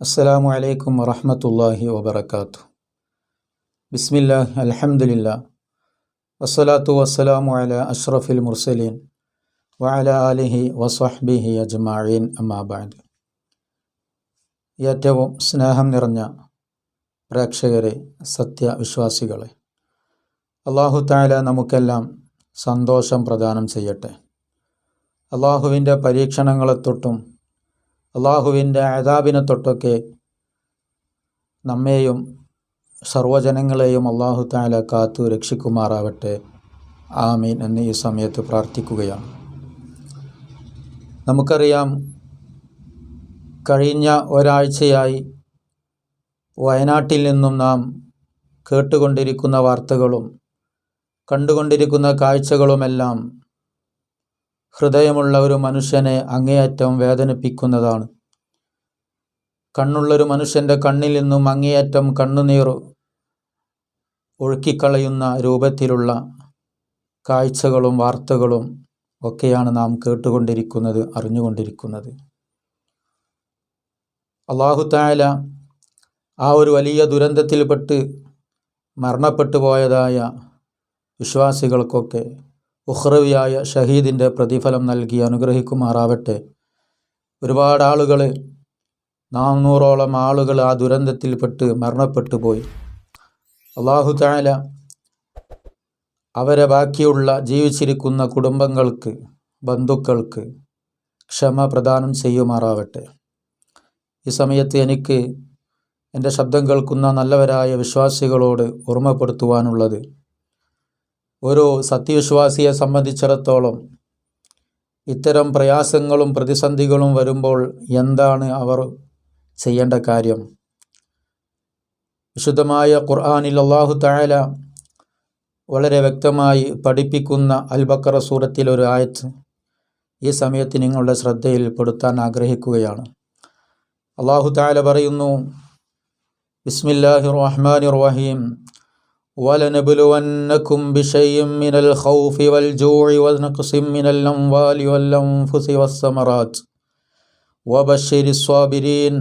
അസ്സലാമു അലൈക്കും വറഹമത്തല്ലാഹി വബർക്കാത്തു ബിസ്മില്ലാഹി അലഹമുല്ല വസ്സലാത്തു വസ്സലാമു അല അഷ്റഫിൽ മുർസലീൻ വഅല അലിഹി വസ്വഹ്ബിഹി അജ്മഈൻ. അമ്മാബാദ് ഏറ്റവും സ്നേഹം നിറഞ്ഞ പ്രേക്ഷകരെ സത്യവിശ്വാസികളെ അള്ളാഹു താല നമുക്കെല്ലാം സന്തോഷം പ്രദാനം ചെയ്യട്ടെ. അള്ളാഹുവിന്റെ പരീക്ഷണങ്ങളെ തൊട്ടും അള്ളാഹുവിന്റെ അതാബിനെ തൊട്ടൊക്കെ നമ്മെയും സർവജനങ്ങളെയും അള്ളാഹു താല കാത്തു രക്ഷിക്കുമാറാവട്ടെ. ആമീൻ എന്ന് ഈ സമയത്ത് പ്രാർത്ഥിക്കുകയാണ്. നമുക്കറിയാം കഴിഞ്ഞ ഒരാഴ്ചയായി വയനാട്ടിൽ നിന്നും നാം കേട്ടുകൊണ്ടിരിക്കുന്ന വാർത്തകളും കണ്ടുകൊണ്ടിരിക്കുന്ന കാഴ്ചകളുമെല്ലാം ഹൃദയമുള്ള ഒരു മനുഷ്യനെ അങ്ങേയറ്റം വേദനിപ്പിക്കുന്നതാണ്. കണ്ണുള്ളൊരു മനുഷ്യന്റെ കണ്ണിൽ നിന്നും അങ്ങേയറ്റം കണ്ണുനീർ ഒഴുക്കിക്കളയുന്ന രൂപത്തിലുള്ള കാഴ്ചകളും വാർത്തകളും ഒക്കെയാണ് നാം കേട്ടുകൊണ്ടിരിക്കുന്നത് അറിഞ്ഞുകൊണ്ടിരിക്കുന്നത്. അള്ളാഹു താല ആ ഒരു വലിയ ദുരന്തത്തിൽപ്പെട്ട് മരണപ്പെട്ടു പോയതായ വിശ്വാസികൾക്കൊക്കെ ഉഹ്റവിയായ ഷഹീദിന്റെ പ്രതിഫലം നൽകി അനുഗ്രഹിക്കുമാറാവട്ടെ. ഒരുപാട് ആളുകൾ നാനൂറോളം ആളുകൾ ആ ദുരന്തത്തിൽപ്പെട്ട് മരണപ്പെട്ടു പോയി. അള്ളാഹു താല അവരെ ബാക്കിയുള്ള ജീവിച്ചിരിക്കുന്ന കുടുംബങ്ങൾക്ക് ബന്ധുക്കൾക്ക് ക്ഷമ പ്രദാനം ചെയ്യുമാറാവട്ടെ. ഈ സമയത്ത് എനിക്ക് എന്റെ ശബ്ദം കേൾക്കുന്ന നല്ലവരായ വിശ്വാസികളോട് ഓർമ്മപ്പെടുത്തുവാനുള്ളത് ഒരു സത്യവിശ്വാസിയെ സംബന്ധിച്ചിടത്തോളം ഇത്തരം പ്രയാസങ്ങളും പ്രതിസന്ധികളും വരുമ്പോൾ എന്താണ് അവർ ചെയ്യേണ്ട കാര്യം വിശുദ്ധമായ ഖുർആാനിൽ അള്ളാഹു താല വളരെ വ്യക്തമായി പഠിപ്പിക്കുന്ന അൽബക്കറ സൂറത്തിൽ ഒരു ആയത്ത് ഈ സമയത്ത് നിങ്ങളുടെ ശ്രദ്ധയിൽ പെടുത്താൻ ആഗ്രഹിക്കുകയാണ് അള്ളാഹു താല പറയുന്നു ബിസ്മില്ലാഹി റഹ്മാൻ റഹീം ولنبلونكم بشيء من الخوف والجوع ونقص من الأموال والأنفس والثمرات وبشر الصابرين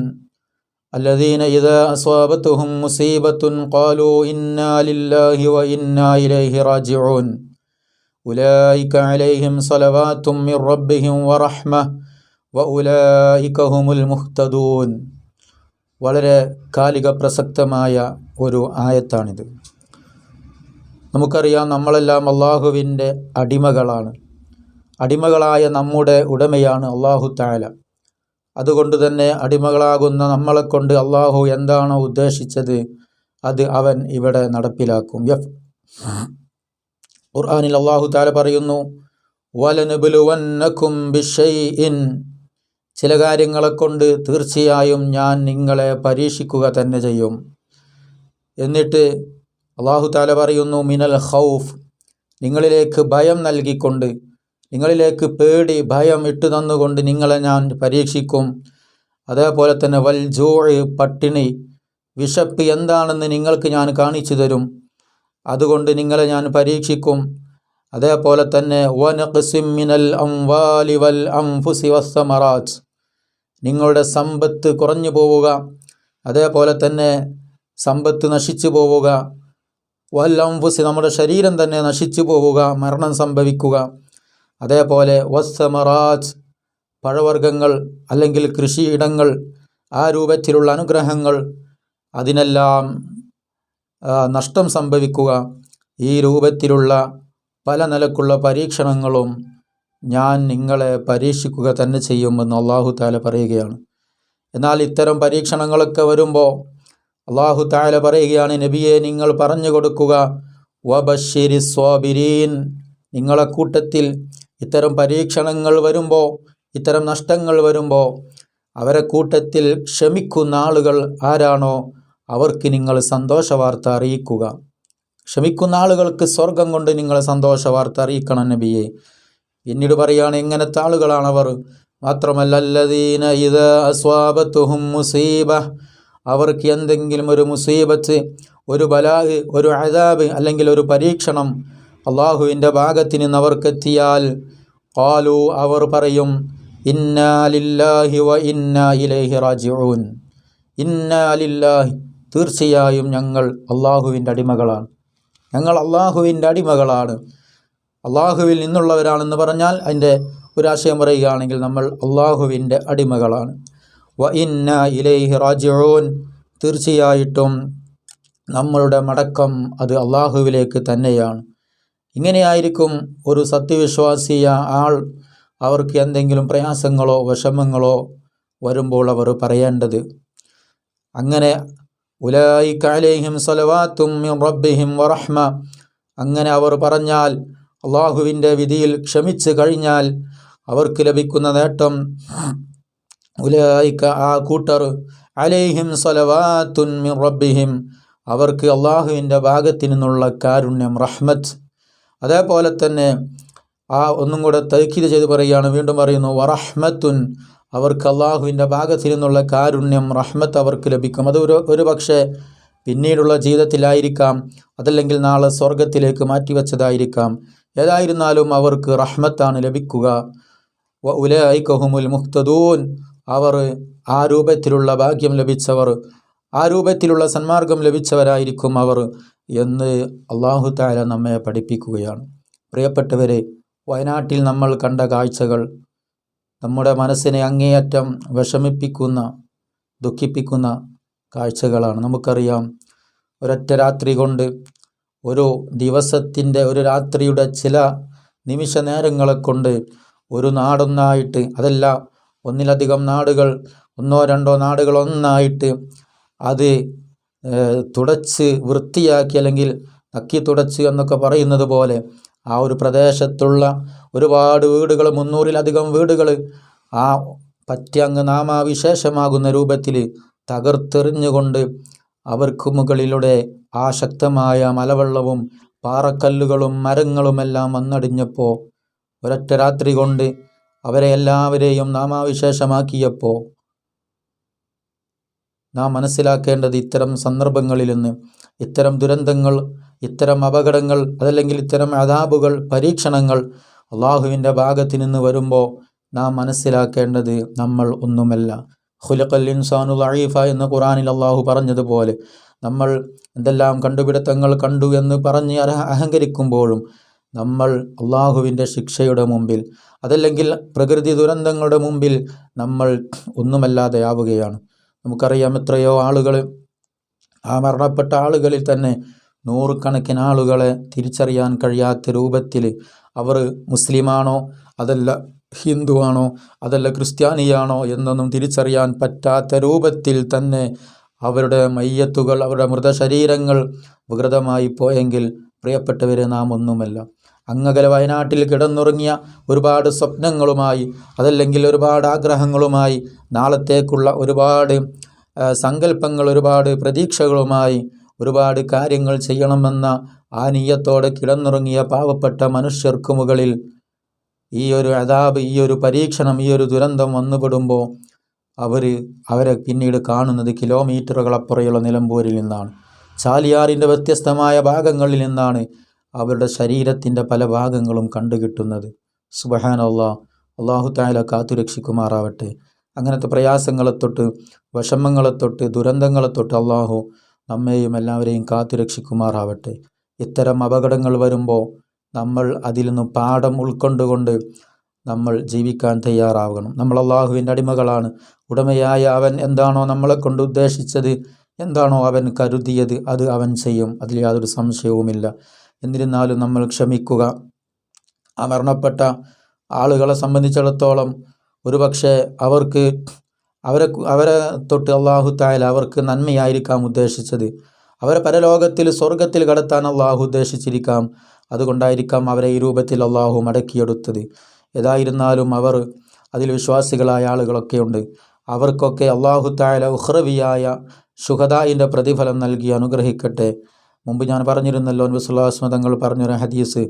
الذين إذا أصابتهم مصيبة قالوا إنا لله وإنا إليه راجعون أولئك عليهم صلوات من ربهم ورحمة وأولئك هم المهتدون വളരെ കാലിക പ്രസക്തമായ ഒരു ആയത്താണിത് നമുക്കറിയാം നമ്മളെല്ലാം അള്ളാഹുവിൻ്റെ അടിമകളാണ് അടിമകളായ നമ്മുടെ ഉടമയാണ് അള്ളാഹു താല അതുകൊണ്ട് തന്നെ അടിമകളാകുന്ന നമ്മളെ കൊണ്ട് അള്ളാഹു എന്താണോ ഉദ്ദേശിച്ചത് അത് അവൻ ഇവിടെ നടപ്പിലാക്കും. യഫ്. ഖുർആാനിൽ അള്ളാഹു താല പറയുന്നു വലനുബുലുവന്നക്കും ചില കാര്യങ്ങളെ കൊണ്ട് തീർച്ചയായും ഞാൻ നിങ്ങളെ പരീക്ഷിക്കുക തന്നെ ചെയ്യും. എന്നിട്ട് അള്ളാഹു താല പറയുന്നു മിനൽ ഹൗഫ് നിങ്ങളിലേക്ക് ഭയം നൽകിക്കൊണ്ട് നിങ്ങളിലേക്ക് പേടി ഭയം ഇട്ടു തന്നുകൊണ്ട് നിങ്ങളെ ഞാൻ പരീക്ഷിക്കും. അതേപോലെ തന്നെ വൽ പട്ടിണി. വിശപ്പ് എന്താണെന്ന് നിങ്ങൾക്ക് ഞാൻ കാണിച്ചു തരും. അതുകൊണ്ട് നിങ്ങളെ ഞാൻ പരീക്ഷിക്കും. അതേപോലെ തന്നെ മിനൽ അംവാലി വൽ അംഫുസി വസ്സമറാജ്. നിങ്ങളുടെ സമ്പത്ത് കുറഞ്ഞു പോവുക. അതേപോലെ തന്നെ സമ്പത്ത് നശിച്ചു പോവുക. വൽ വല്ലംഫുസി നമ്മുടെ ശരീരം തന്നെ നശിച്ചു പോവുക. മരണം സംഭവിക്കുക. അതേപോലെ വസ്സമറാജ് പഴവർഗങ്ങൾ അല്ലെങ്കിൽ കൃഷിയിടങ്ങൾ ആ രൂപത്തിലുള്ള അനുഗ്രഹങ്ങൾ അതിനെല്ലാം നഷ്ടം സംഭവിക്കുക. ഈ രൂപത്തിലുള്ള പല നിലക്കുള്ള പരീക്ഷണങ്ങളും ഞാൻ നിങ്ങളെ പരീക്ഷിക്കുക തന്നെ ചെയ്യുമെന്ന് അള്ളാഹു താല പറയുകയാണ്. എന്നാൽ ഇത്തരം പരീക്ഷണങ്ങളൊക്കെ വരുമ്പോൾ അള്ളാഹു താല പറയുകയാണ് നബിയെ നിങ്ങൾ പറഞ്ഞു കൊടുക്കുക വബഷിരി സ്വാബിരീൻ നിങ്ങളെ കൂട്ടത്തിൽ ഇത്തരം പരീക്ഷണങ്ങൾ വരുമ്പോൾ ഇത്തരം നഷ്ടങ്ങൾ വരുമ്പോൾ അവരെ കൂട്ടത്തിൽ ക്ഷമിക്കുന്ന ആളുകൾ ആരാണോ അവർക്ക് നിങ്ങൾ സന്തോഷ വാർത്ത അറിയിക്കുക. ക്ഷമിക്കുന്ന ആളുകൾക്ക് സ്വർഗം കൊണ്ട് നിങ്ങൾ സന്തോഷ വാർത്ത അറിയിക്കണം നബിയെ. പിന്നീട് പറയുകയാണ് എങ്ങനത്തെ ആളുകളാണ് അവർ. മാത്രമല്ല ഇത് അസ്വാബത്തുഹും മുസീബ. അവർക്ക് എന്തെങ്കിലും ഒരു മുസീബത്ത് ഒരു ബലാഹ് ഒരു അതാബ് അല്ലെങ്കിൽ ഒരു പരീക്ഷണം അള്ളാഹുവിന്റെ ഭാഗത്ത് നിന്ന് അവർക്കെത്തിയാൽ കാലു അവർ പറയും ഇന്നാ ലില്ലാഹി വ ഇന്നാ ഇലൈഹി റാജിഊൻ. ഇന്നാലില്ലാഹി തീർച്ചയായും ഞങ്ങൾ അള്ളാഹുവിന്റെ അടിമകളാണ്. ഞങ്ങൾ അള്ളാഹുവിന്റെ അടിമകളാണ്. അള്ളാഹുവിൽ നിന്നുള്ളവരാണെന്ന് പറഞ്ഞാൽ അതിന്റെ ഒരാശയം പറയുകയാണെങ്കിൽ നമ്മൾ അള്ളാഹുവിന്റെ അടിമകളാണ്. വ ഇന്ന ഇലൈഹി റാജിഊൻ. തീർച്ചയായിട്ടും നമ്മളുടെ മടക്കം അത് അള്ളാഹുവിലേക്ക് തന്നെയാണ്. ഇങ്ങനെയായിരിക്കും ഒരു സത്യവിശ്വാസിയ ആൾ അവർക്ക് എന്തെങ്കിലും പ്രയാസങ്ങളോ വിഷമങ്ങളോ വരുമ്പോൾ അവർ പറയേണ്ടത്. അങ്ങനെ ഉലായി അലൈഹിം സലവാത്തും റബ്ബിഹിം വറഹ്മ. അങ്ങനെ അവർ പറഞ്ഞാൽ അള്ളാഹുവിന്റെ വിധിയിൽ ക്ഷമിച്ച് കഴിഞ്ഞാൽ അവർക്ക് ലഭിക്കുന്ന നേട്ടം ഉലായിക്ക ആ കൂട്ടർ അലേഹിം സലവാത്തുൻ റബ്ബിഹിം. അവർക്ക് അള്ളാഹുവിന്റെ ഭാഗത്തു നിന്നുള്ള കാരുണ്യം റഹ്മത്ത് അതേപോലെ തന്നെ ആ ഒന്നും കൂടെ തൈക്കീത് ചെയ്ത് പറയുകയാണ് വീണ്ടും പറയുന്നു വറഹ്മത്തുൻ അവർക്ക് അള്ളാഹുവിന്റെ ഭാഗത്തിൽ നിന്നുള്ള കാരുണ്യം റഹ്മത്ത് അവർക്ക് ലഭിക്കും. അത് ഒരു ഒരു പക്ഷേ പിന്നീടുള്ള ജീവിതത്തിലായിരിക്കാം അതല്ലെങ്കിൽ നാളെ സ്വർഗത്തിലേക്ക് മാറ്റിവെച്ചതായിരിക്കാം. ഏതായിരുന്നാലും അവർക്ക് റഹ്മത്താണ് ലഭിക്കുക. വ ഉലൈക്കഹുമുൽ മുഹ്തദൂൻ അവർ ആ രൂപത്തിലുള്ള ഭാഗ്യം ലഭിച്ചവർ ആ രൂപത്തിലുള്ള സന്മാർഗം ലഭിച്ചവരായിരിക്കും അവർ. എന്ന് അള്ളാഹു താല നമ്മെ പഠിപ്പിക്കുകയാണ്. പ്രിയപ്പെട്ടവരെ വയനാട്ടിൽ നമ്മൾ കണ്ട കാഴ്ചകൾ നമ്മുടെ മനസ്സിനെ അങ്ങേയറ്റം വിഷമിപ്പിക്കുന്ന ദുഃഖിപ്പിക്കുന്ന കാഴ്ചകളാണ്. നമുക്കറിയാം ഒരൊറ്റ രാത്രി കൊണ്ട് ഒരു ദിവസത്തിന്റെ ഒരു രാത്രിയുടെ ചില നിമിഷ നേരങ്ങളെ കൊണ്ട് ഒരു നാടൊന്നായിട്ട് അതല്ല ഒന്നിലധികം നാടുകൾ ഒന്നോ രണ്ടോ നാടുകൾ ഒന്നായിട്ട് അത് തുടച്ച് വൃത്തിയാക്കി അല്ലെങ്കിൽ നക്കി തുടച്ച് എന്നൊക്കെ പറയുന്നത് പോലെ ആ ഒരു പ്രദേശത്തുള്ള ഒരുപാട് വീടുകൾ മുന്നൂറിലധികം വീടുകൾ ആ പറ്റങ്ങ് നാമാവിശേഷമാകുന്ന രൂപത്തിൽ തകർത്തെറിഞ്ഞുകൊണ്ട് അവർക്ക് മുകളിലൂടെ ആ ശക്തമായ മലവെള്ളവും പാറക്കല്ലുകളും മരങ്ങളുമെല്ലാം വന്നടിഞ്ഞപ്പോൾ ഒരൊറ്റ രാത്രി കൊണ്ട് അവരെ എല്ലാവരെയും നാമാവിശേഷമാക്കിയപ്പോൾ നാം മനസ്സിലാക്കേണ്ടത് ഇത്തരം സന്ദർഭങ്ങളിൽ നിന്ന് ഇത്തരം ദുരന്തങ്ങൾ ഇത്തരം അപകടങ്ങൾ അതല്ലെങ്കിൽ ഇത്തരം അതാബുകൾ പരീക്ഷണങ്ങൾ അള്ളാഹുവിന്റെ ഭാഗത്ത് നിന്ന് വരുമ്പോൾ നാം മനസ്സിലാക്കേണ്ടത് നമ്മൾ ഒന്നുമല്ല. ഹുലഖൽ ഇൻസാനു ലഈഫ എന്ന് ഖുറാനിൽ അള്ളാഹു പറഞ്ഞതുപോലെ നമ്മൾ എന്തെല്ലാം കണ്ടുപിടുത്തങ്ങൾ കണ്ടു എന്ന് പറഞ്ഞ് അഹങ്കരിക്കുമ്പോഴും നമ്മൾ അള്ളാഹുവിന്റെ ശിക്ഷയുടെ മുമ്പിൽ അതല്ലെങ്കിൽ പ്രകൃതി ദുരന്തങ്ങളുടെ മുമ്പിൽ നമ്മൾ ഒന്നുമല്ലാതെ ആവുകയാണ് നമുക്കറിയാം എത്രയോ ആളുകൾ ആ മരണപ്പെട്ട ആളുകളിൽ തന്നെ നൂറുകണക്കിന് ആളുകളെ തിരിച്ചറിയാൻ കഴിയാത്ത രൂപത്തിൽ അവർ മുസ്ലിമാണോ അതല്ല ഹിന്ദുവാണോ അതല്ല ക്രിസ്ത്യാനിയാണോ എന്നൊന്നും തിരിച്ചറിയാൻ പറ്റാത്ത രൂപത്തിൽ തന്നെ അവരുടെ മയ്യത്തുകൾ അവരുടെ മൃതശരീരങ്ങൾ വികൃതമായി പോയെങ്കിൽ പ്രിയപ്പെട്ടവരെ നാം ഒന്നുമല്ല. അങ്ങകലെ വയനാട്ടിൽ കിടന്നുറങ്ങിയ ഒരുപാട് സ്വപ്നങ്ങളുമായി അതല്ലെങ്കിൽ ഒരുപാട് ആഗ്രഹങ്ങളുമായി നാളത്തേക്കുള്ള ഒരുപാട് സങ്കല്പങ്ങൾ ഒരുപാട് പ്രതീക്ഷകളുമായി ഒരുപാട് കാര്യങ്ങൾ ചെയ്യണമെന്ന ആ നീയത്തോടെ കിടന്നുറങ്ങിയ പാവപ്പെട്ട മനുഷ്യർക്ക് മുകളിൽ ഈ ഒരു അതാബ് ഈ ഒരു പരീക്ഷണം ഈ ഒരു ദുരന്തം വന്നുപെടുമ്പോൾ അവർ അവരെ പിന്നീട് കാണുന്നത് കിലോമീറ്ററുകളപ്പുറയുള്ള നിലമ്പൂരിൽ നിന്നാണ്. ചാലിയാറിന്റെ വ്യത്യസ്തമായ ഭാഗങ്ങളിൽ നിന്നാണ് അവരുടെ ശരീരത്തിന്റെ പല ഭാഗങ്ങളും കണ്ടുകിട്ടുന്നത്. സുബഹാൻ അള്ളാഹ് അള്ളാഹു തായാല കാത്തുരക്ഷിക്കുമാറാവട്ടെ അങ്ങനത്തെ പ്രയാസങ്ങളെ തൊട്ട് വിഷമങ്ങളെ തൊട്ട് ദുരന്തങ്ങളെ തൊട്ട് അള്ളാഹു നമ്മെയും എല്ലാവരെയും കാത്തുരക്ഷിക്കുമാറാവട്ടെ ഇത്തരം അപകടങ്ങൾ വരുമ്പോൾ നമ്മൾ അതിൽ നിന്ന് പാഠം ഉൾക്കൊണ്ടുകൊണ്ട് നമ്മൾ ജീവിക്കാൻ തയ്യാറാവണം. നമ്മൾ അള്ളാഹുവിന്റെ അടിമകളാണ്. ഉടമയായ അവൻ എന്താണോ നമ്മളെ കൊണ്ട് ഉദ്ദേശിച്ചത് എന്താണോ അവൻ കരുതിയത് അത് അവൻ ചെയ്യും. അതിൽ യാതൊരു സംശയവുമില്ല. എന്നിരുന്നാലും നമ്മൾ ക്ഷമിക്കുക. ആ മരണപ്പെട്ട ആളുകളെ സംബന്ധിച്ചിടത്തോളം ഒരുപക്ഷെ അവർക്ക് അവരെ അവരെ തൊട്ട് അള്ളാഹു തായാൽ അവർക്ക് നന്മയായിരിക്കാം ഉദ്ദേശിച്ചത്. അവരെ പരലോകത്തിൽ സ്വർഗത്തിൽ കടത്താൻ അള്ളാഹു ഉദ്ദേശിച്ചിരിക്കാം. അതുകൊണ്ടായിരിക്കാം അവരെ ഈ രൂപത്തിൽ അള്ളാഹു മടക്കിയെടുത്തത്. ഏതായിരുന്നാലും അവർ അതിൽ വിശ്വാസികളായ ആളുകളൊക്കെ ഉണ്ട്. അവർക്കൊക്കെ അള്ളാഹു തായാല ശുഹദായിന്റെ പ്രതിഫലം നൽകി അനുഗ്രഹിക്കട്ടെ. മുമ്പ് ഞാൻ പറഞ്ഞിരുന്നല്ലോ നബിസ്വല്ലാസ്മ തങ്ങൾ പറഞ്ഞൊരു ഹദീസ്.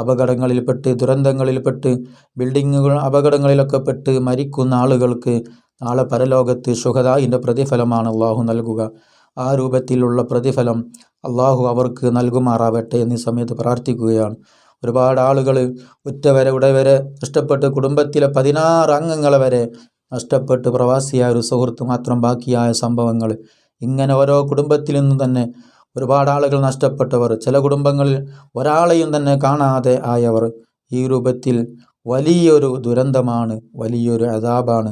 അപകടങ്ങളിൽപ്പെട്ട് ദുരന്തങ്ങളിൽപ്പെട്ട് ബിൽഡിങ്ങുകൾ അപകടങ്ങളിലൊക്കെ പെട്ട് മരിക്കുന്ന ആളുകൾക്ക് നാളെ പരലോകത്ത് ശുഹദായിന്റെ പ്രതിഫലമാണ് അള്ളാഹു നൽകുക. ആ രൂപത്തിലുള്ള പ്രതിഫലം അള്ളാഹു അവർക്ക് നൽകുമാറാവട്ടെ എന്നീ സമയത്ത് പ്രാർത്ഥിക്കുകയാണ്. ഒരുപാട് ആളുകൾ ഉറ്റവരെ ഉടവരെ നഷ്ടപ്പെട്ട് കുടുംബത്തിലെ പതിനാറ് അംഗങ്ങളെ വരെ നഷ്ടപ്പെട്ട് പ്രവാസിയായ ഒരു സുഹൃത്ത് മാത്രം ബാക്കിയായ സംഭവങ്ങൾ. ഇങ്ങനെ ഓരോ കുടുംബത്തിൽ നിന്നും തന്നെ ഒരുപാട് ആളുകൾ നഷ്ടപ്പെട്ടവർ ചില കുടുംബങ്ങളിൽ ഒരാളെയും തന്നെ കാണാതെ ആയവർ ഈ രൂപത്തിൽ വലിയൊരു ദുരന്തമാണ് വലിയൊരു അതാബാണ്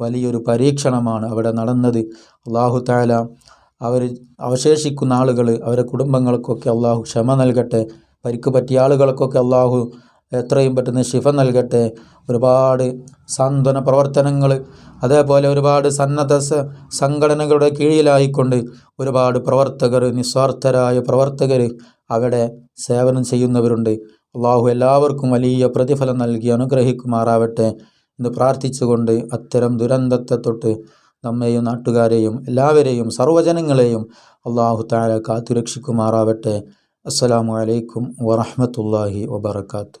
വലിയൊരു പരീക്ഷണമാണ് അവിടെ നടന്നത്. അള്ളാഹു താല അവർ അവശേഷിക്കുന്ന ആളുകൾ അവരുടെ കുടുംബങ്ങൾക്കൊക്കെ അള്ളാഹു ക്ഷമ നൽകട്ടെ. പരിക്ക് പറ്റിയ ആളുകൾക്കൊക്കെ അള്ളാഹു എത്രയും പെട്ടെന്ന് ശിഫ നൽകട്ടെ. ഒരുപാട് സാന്ത്വന പ്രവർത്തനങ്ങൾ അതേപോലെ ഒരുപാട് സന്നദ്ധ സംഘടനകളുടെ കീഴിലായിക്കൊണ്ട് ഒരുപാട് പ്രവർത്തകർ നിസ്വാർത്ഥരായ പ്രവർത്തകർ അവിടെ സേവനം ചെയ്യുന്നവരുണ്ട്. അള്ളാഹു എല്ലാവർക്കും വലിയ പ്രതിഫലം നൽകി അനുഗ്രഹിക്കുമാറാവട്ടെ എന്ന് പ്രാർത്ഥിച്ചുകൊണ്ട് അത്തരം ദുരന്തത്തെ തൊട്ട് നമ്മെയും നാട്ടുകാരെയും എല്ലാവരെയും സർവജനങ്ങളെയും അള്ളാഹു താര കാത്തുരക്ഷിക്കുമാറാവട്ടെ. അസ്സലാമു അലൈക്കും വറഹ്മത്തുള്ളാഹി വബറകാതുഹു.